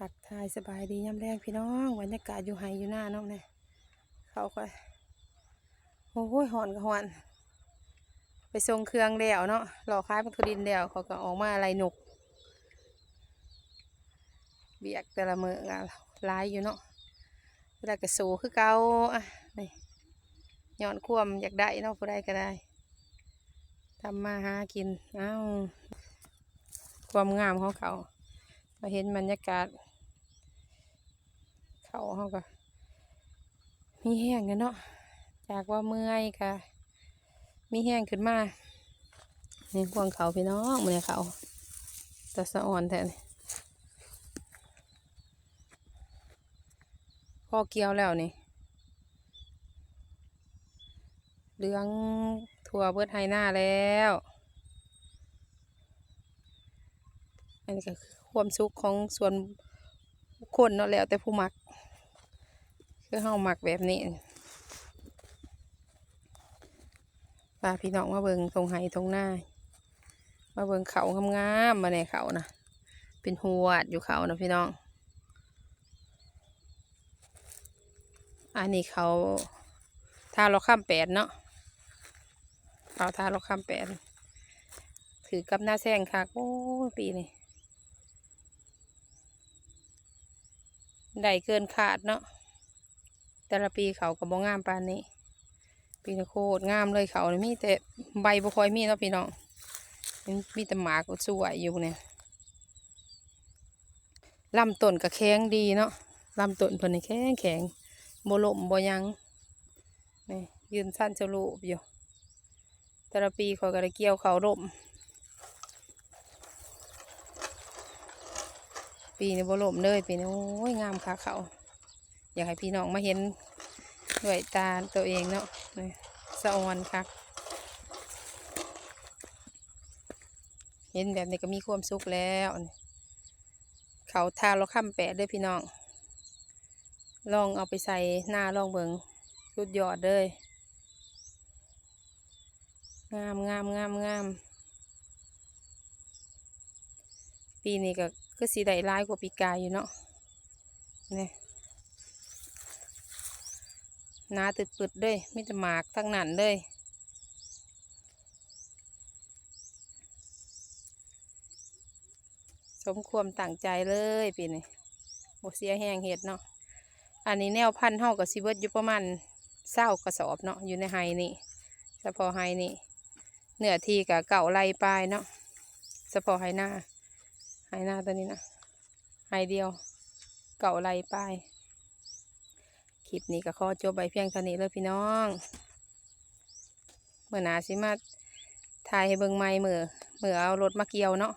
หักทายสบายดีย่ำแรงพี่น้องบรรยากาศอยู่ไฮอยู่หน้าน้องเนี่ยเขาก็โอ้ยหอนก็หอน ไปส่งเครื่องเดี่ยวเนาะรอคล้ายมันทุดินเดี่ยวเขาก็ออกมาอะไรหนุก เบียกแต่ละมือก็หลายอยู่เนาะเวลาก็สูคือเกาอะนี่ย้อนความอยากได้เนาะผู้ใดก็ได้ทำมาหากินเอ้าความงามของเขามาเห็นบรรยากาศ เขาก็มีแห้งเนาะจากว่าเมื่อยก็มีแห้งขึ้นมานี่พวงเขาพี่น้องมือเขาแตะสะอ่อนแท้นี่พอเกี่ยวแล้วนี่เหลืองถั่วเบิดไฮหน้าแล้ว อันนี้ก็ความสุขของส่วนคคนเนาะแล้วแต่ผู้มัก คือเฮามักแบบนี้พาพี่น้องมาเบิงตรงไห้ตรงหน้ามาเบิงเขางามๆมาในเขานะเป็นหัวดอยู่เขานะพี่น้อง อันนี้เขาทาเราข้ามแปดเนาะเขาทาเราข้ามแปดถือกับหน้าแซงค่ะโอ้ยปีนี้ได้เกินขาดเนาะ แต่ละปีเขาก็บ่งามปานนี้ ปีนี้โคตรงามเลยเขานี่มีแต่ใบบ่ค่อยมีเนาะพี่น้องมีแต่หมากสวยอยู่เนี่ยลำต้นก็แข็งดีเนาะลำต้นเพิ่นแข็งแข็งบ่ล่มบ่ยังนี่ยืนสั้นจะลูบอยู่แต่ละปีเขาก็ได้เกี่ยวเขาร่มปีนี้บ่ล่มเลยปีนี้โอ้ยงามค่ะเขา อยากให้พี่น้องมาเห็นด้วยตาตัวเองเนาะสะออนค่ะเห็นแบบนี้ก็มีความสุขแล้ว เขาทาเราข้ามแปะเด้วยพี่น้อง ลองเอาไปใส่หน้าลองเบิงสุดยอดเลยงามงามงามงามปีนี้ก็คือสีได้ร้ายกว่าปีกายอยู่เนาะนี่ หนาตึดปึดๆเลยมีแต่หมากทั้งนั้นเลยสมความตั้งใจเลยปีนี้บเสียแห้งเห็ดเนาะอันนี้แนวพันธุ์เฮากับซีเบิร์ดอยู่ประมาณเศร้ากระสอบเนาะอยู่ในไฮนี่เฉพาะไฮนี่เนื้อทีกับเก่าไรปลายเนาะเฉพาะไฮหน้าไฮหน้าตัวนี้นะไฮเดียว เก่าไรปลาย คลิปนี้ก็ขอจบไปเพียงเท่านี้เลยพี่น้องเมื่อหนาสิมาถ่ายให้เบิ่งไม้มือเมื่อเอารถมาเกี่ยวเนาะ